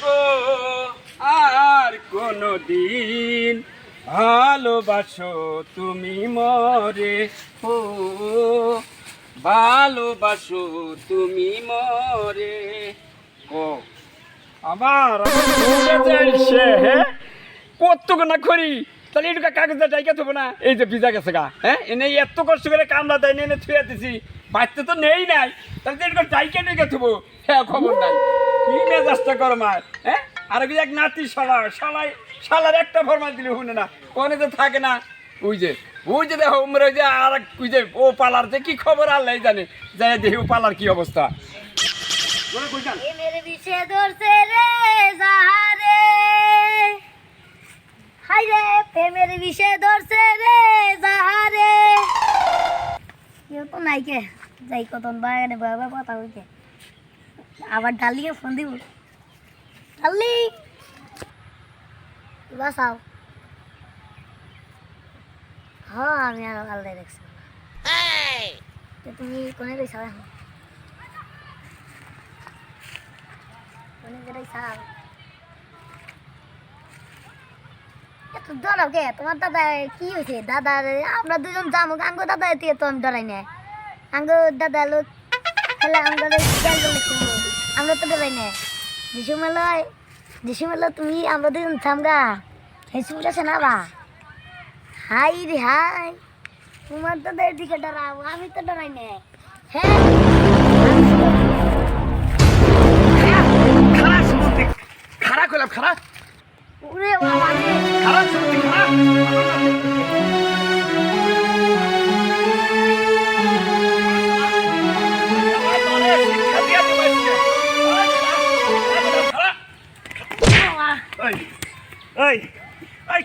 গো আর কোনো দিন ভালোবাসো তুমি মরে। ও, ভালোবাসো তুমি মরে। ও আমার যাইছে হ্যাঁ কত না করি? তাহলে এটুকু কাগজটা ডাইকা থবো না। এই যে ভিজা গেছে গা হ্যাঁ এনে এত কষ্ট করে কামলা দেয়, এনে থুয়ে দিছি। বাচ্চা তো নেই নাই। তাহলে এটুকু ডাইকা ডাইকা থবো। হ্যাঁ খবর নাই। কি মেজাজটা করো মার হ্যাঁ আর কি এক নাতি শালা শালাই শালার একটা ফরমাল দিলে শুনে না কোনে তো থাকে না ওই যে ওই যে দেখো উমরে যে আর ওই যে ও পালার যে কি খবর আল্লাহ জানে যাই দেখি ও পালার কি অবস্থা। বলে কইতাম এ মেরে বিছে ধরছে রে হাই রে প্রেমের বিষে ধরছে রে জাহারে কেউ তো নাই কে যাই কতন বাগানে বাবা কথা হইকে আবার ডালিকে ফোন দিব। ডালি। বাসাও হ্যাঁ আমি আর আল্লাহ দেখছি। তুমি কোনে রইছাও এখন কোনে রইছাও এত ডরাও কে? তোমার দাদা কি হয়েছে দাদা আমরা দুজন যাব আঙ্গো দাদা তো আমি ডরাই না আঙ্গো দাদা লোক শুনব আমরা তো ডরাই না যিশু মেলায় যিশু মেলা তুমি আমরা দুজন থামগা। হেসু উঠেছে না বা হাই রে হাই। তোমার দাদা দিকে ডরাবো আমি তো ডরাই না হ্যাঁ।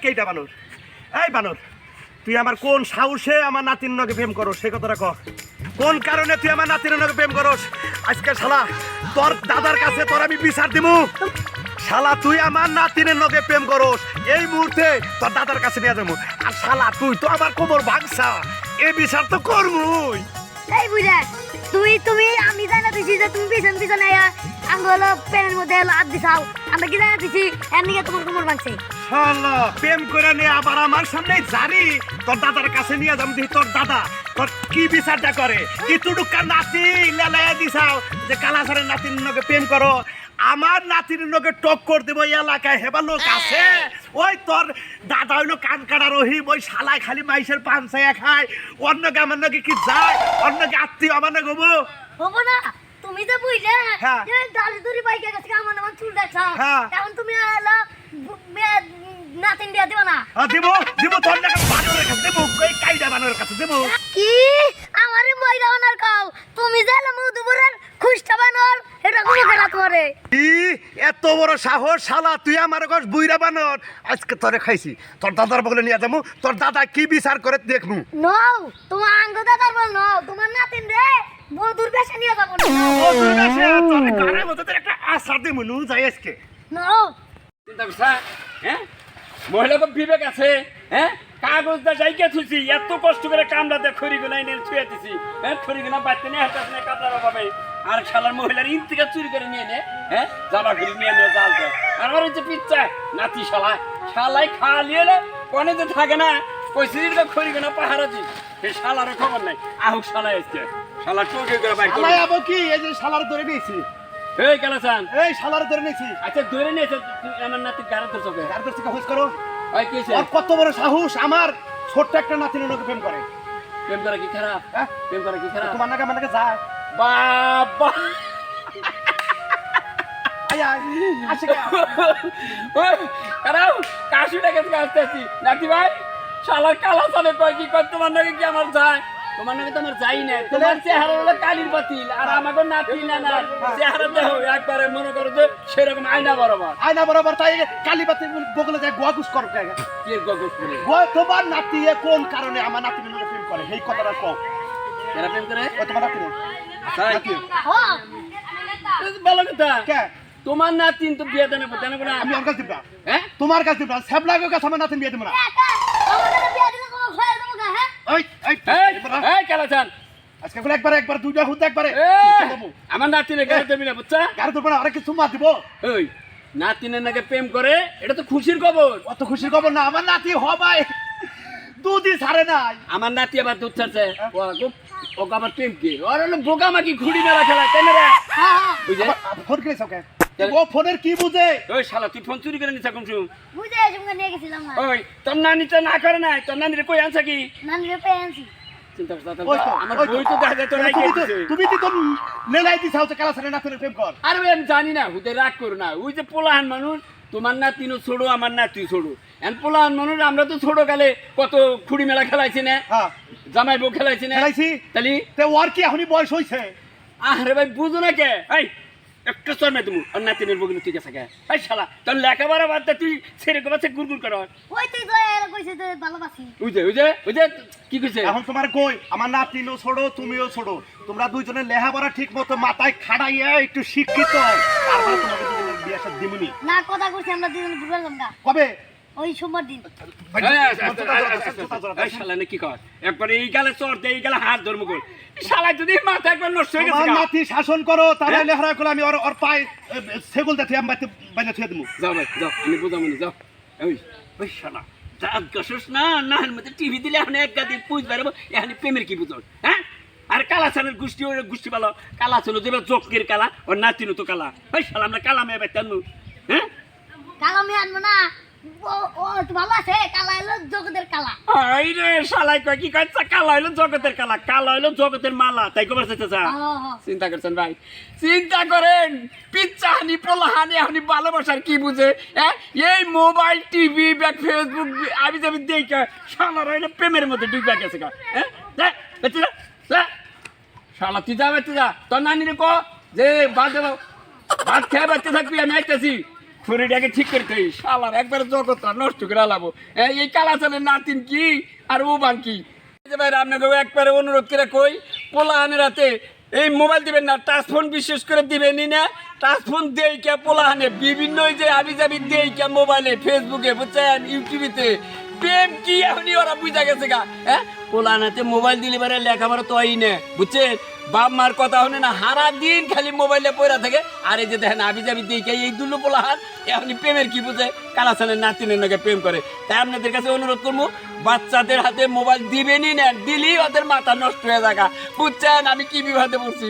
কেইটা বানর? এই বানর, তুই আমার কোন সাহসে আমার নাতির নগে প্রেম করো সে কথাটা কহ কোন কারণে তুই আমার নাতির নগে প্রেম করস? আজকে শালা, তোর দাদার কাছে তোর আমি বিচার দিমু। শালা, তুই আমার নাতিনের নগে প্রেম করস। এই মুহূর্তে তোর দাদার কাছে নিয়ে যাব। আর শালা, তুই তো আমার কোমর ভাগসা এই বিচার তো করমুই। এই বুঝা, তুই, তুমি, আমি জানা দিছি যে তুমি পিছন পিছনে আঙ্গুল পেনের মধ্যে হাত দিছাও। আমরা কি জানা দিছি এমনিকে তোমার কোমর ভাঙছে। শালা প্রেম করে নিয়ে আবার আমার সামনে জারি তোর দাদার কাছে নিয়ে যাম দি তোর দাদা তোর কি বিচারটা করে? কি তুডুকা নাতি লেলাইয়া দিছাও যে কালাসারের নাতির নগে প্রেম করো আমার নাতির নগে টক্কর দেব এই এলাকায় হেবা লোক আছে? ওই তোর দাদা হইল কান কাটা রহিম ওই শালায় খালি মাইসের পান চাইয়া খায় অন্যকে আমার নাকি কি যায় অন্যকে আত্মীয় আমার নাকি হব হব না। তুমি তো বুঝলে হ্যাঁ। যে দালি দড়ি বাইকে গেছে আমার নাম চুল দেখছ। হ্যাঁ। এখন তুমি এলো নাতিন দিয়া দিবা না? আ, দিব দিব তোর নাকি বানরের কাছে দেবো এই কাইডা বানরের কাছে দেবো। কি? আমারে বইরা অনার কাও। তুমি যে মধুপুরের খুশটা বানর এটা কোনো খেলা করে ই এত বড় সাহস শালা তুই আমার বুইরা বানর। আজকে তোরে খাইছি। তোর দাদার বলে নিয়ে যাব। তোর দাদা কি বিচার করে দেখমু নও তোমার আঙ্গ দাদার বল নও। তোমার নাতিন রে মধুর বেশে নিয়ে যাব না। ও তোর তোর ঘরের মধ্যে তোর একটা আশা দিমু নু যাই আজকে। নও চিন্তা করছা হ্যাঁ? মহিলা তো বিবেক আছে হ্যাঁ? কাগজটা যাইকে থুইছি এত কষ্ট করে কামড়াতে খড়ি গুনা এনে ছুঁয়ে দিছি হ্যাঁ? খড়ি গুনা বাড়তে নিয়ে হাতে নিয়ে কাপড়ার অভাবে। আর শালার মহিলার ইন থেকে চুরি করে নিয়ে নে হ্যাঁ? জামা ঘুরি নিয়ে নিয়ে জাল দেয় আর আমার হচ্ছে পিচ্ছা নাতি শালা শালাই খালিয়ে এলে কনে তো থাকে না খড়ি পাহারা সেই শালারও খবর নাই। আহুক শালাই আজকে। শালা টোকে করে। আবো কি? এই যে শালার ধরে নিয়েছি। এই এই শালার ধরে নিয়েছি। আচ্ছা ধরে নিয়েছে আমার নাতি গাড়ি ধরছো কে? খোঁজ করো। ওই কি আর কত বড় সাহস আমার ছোট্ট একটা নাতির লোক প্রেম করে। প্রেম করা কি খারাপ? হ্যাঁ? প্রেম করা কি খারাপ? তোমার নাকি যায় বাবা! আসে আসতে নাতি ভাই শালার কালা চালে কয় কি কয় তোমার নাকি কি আমার যায়? তোমার নাকি তো আমার যাই না তোমার চেহারা হলো কালির বাতিল আর আমাকে নাতি না না চেহারা দেখো একবারে মনে করো যে সেরকম আয়না বরাবর। আয়না বরাবর তাই কালীবাতি বগলে যায় গোয়া গুস কর কি গোয়া তোমার নাতি এ কোন কারণে আমার নাতির লোক প্রেম করে? এই কথাটা কও। এরা প্রেম করে? ও তোমার নাতি তাই? নাতি। হ্যাঁ এ তো ভালো কথা। কে? তোমার নাতিন তো বিয়ে দেনে আমি কাছে দিব হ্যাঁ? তোমার কাছে দিব স্যাবলাগের কাছে আমার নাতি বিয়ে দিব না। এই এই এই কালাচান আজকে করে একবার একবার দুইটা হুদ একবারে। এই, আমার নাতিনে গাড়ি দেবি না বুঝছা? গাড়ি দেবো কিছু মার দিব। ওই নাতিনের নাকি প্রেম করে এটা তো খুশির খবর। অত খুশির খবর না আমার নাতি হবাই। দুদিন ছাড়ে নাই। আমার নাতি আবার দুধ ছাড়ছে। আগে- ওকে আবার প্রেম কি? ওর হলো বোকামাকি খুঁড়ি মেলা খেলা কেন রে হ্যাঁ। হ্যাঁ ফোন করেছ ওকে। ও ফোনের কি বুঝে? ওই শালা তুই ফোন চুরি করে নিছা কমছু বুঝে সঙ্গে নিয়ে গেছিলাম না ওই তোর নানিটা না করে নাই তোর নানিরে কই আনছা কি? নানিরে পেয়ে আনছি? চিন্তা করছ ওই তো, আমার। বই তো দেখা যায় তুমি তো লেলাই দিছাও কালা ছাড়ে নাতিনের প্রেম কর। আরে ভাই আমি জানি না হুদে রাগ করো না। ওই যে পোলাহান মানুষ তোমার নাতিনও ছোড়ো আমার নাতি ছোড়ো। এখন পোলাহান মানুষ আমরা তো ছোট কালে কত খুঁড়ি মেলা খেলাইছি না? হ্যাঁ। জামাই বউ খেলাইছি না? খেলাইছি? তাহলে তে ওর কি এখনই বয়স হইছে? আরে ভাই বুঝো না কে? এই একটা চর না তুমি আর নাতিনের বগিনে ঠিক আছে কে এই শালা তোর লেখাপড়া বাদ দে তুই ছেড়ে কবাচ্ছে গুড়গুড় কর ওই তুই কইছে তো ভালোবাসি। বুঝে বুঝে বুঝে কি কইছে? এখন তোমার কই? আমার নাতিনও ছোড়ো তুমিও ছোড়ো তোমরা দুইজনে লেখাপড়া ঠিক মতো মাথায় খাড়াইয়া একটু শিক্ষিত তারপরে তোমাকে বিয়ে সাথে দিমুনি। না কথা কইছি আমরা দুজন ঘুরে গেলাম কবে? ওই সোমবার দিন। কি কর একবারে এই গালে চর দে এই গালে হাত ধর্ম কর শালা যদি মাথা একবার নষ্ট হয়ে গেছে নাতি শাসন করো তাহলে হ্যাঁ? করে আমি ওর ওর পায়ে সেগুল দেখে আমি বাইতে বাইরে থুয়ে দেবো যাও ভাই যাও আমি বুঝাবো না যাও। ওই ওই শালা দাঁত গসস না না এর মধ্যে টিভি দিলে এখন এক গাদি পুজ বেরোবো এখন প্রেমের কি বুঝো হ্যাঁ? আর কালা ছানের গোষ্ঠী ওই গোষ্ঠী ভালো কালা ছিল যেবা জকের কালা ওর নাতিনও তো কালা। ওই শালা আমরা কালা মেয়ে বাইতে আনব হ্যাঁ? কালা আমি আনব না। রে। চিন্তা করছেন ভাই চিন্তা করেন ভালোবাসার কি বুঝে এই মোবাইল টিভি ব্যাগ ফেসবুক আমি যাবি দেখে রইলে প্রেমের মধ্যে ডুবে গেছে বেঁচে। শালা তুই যা বেঁচে যা। তোর নানিরে ক যে বাদ ভাত খেয়ে বাচ্চা থাকবি আমি আইতেছি। শরীরটাকে ঠিক করতে হই শালার, একবারে জগৎ নষ্ট করে আলাবো এই কালাচালের নাতিন কি? আর ও বান কি? ভাই আপনাকে একবারে অনুরোধ করে কই পোলাহানের হাতে এই মোবাইল দিবেন না, টাচ ফোন বিশেষ করে দিবেনই না। টাচ ফোন দেই কে পোলাহানে বিভিন্ন যে আবি যাবি দেই কে মোবাইলে ফেসবুকে বুঝছেন ইউটিউবেতে প্রেম কি এখনই ওরা বুঝা গেছে গা হ্যাঁ? পোলাহানাতে মোবাইল দিলে লেখাপড়া তো হয় না, বুঝছেন? বাপ মার কথা হনে না হারা দিন খালি মোবাইলে পড়া থাকে। আর এই যে দেখেন আবি যাবি দিকে এই দুলু পোলা হার এখনই প্রেমের কি বুঝে? কালাসানের নাতিনের নাকি প্রেম করে। তাই আপনাদের কাছে অনুরোধ করব, বাচ্চাদের হাতে মোবাইল দিবেনই না, দিলেই ওদের মাথা নষ্ট হয়ে থাকা বুঝছেন আমি কি বিবাদে বলছি?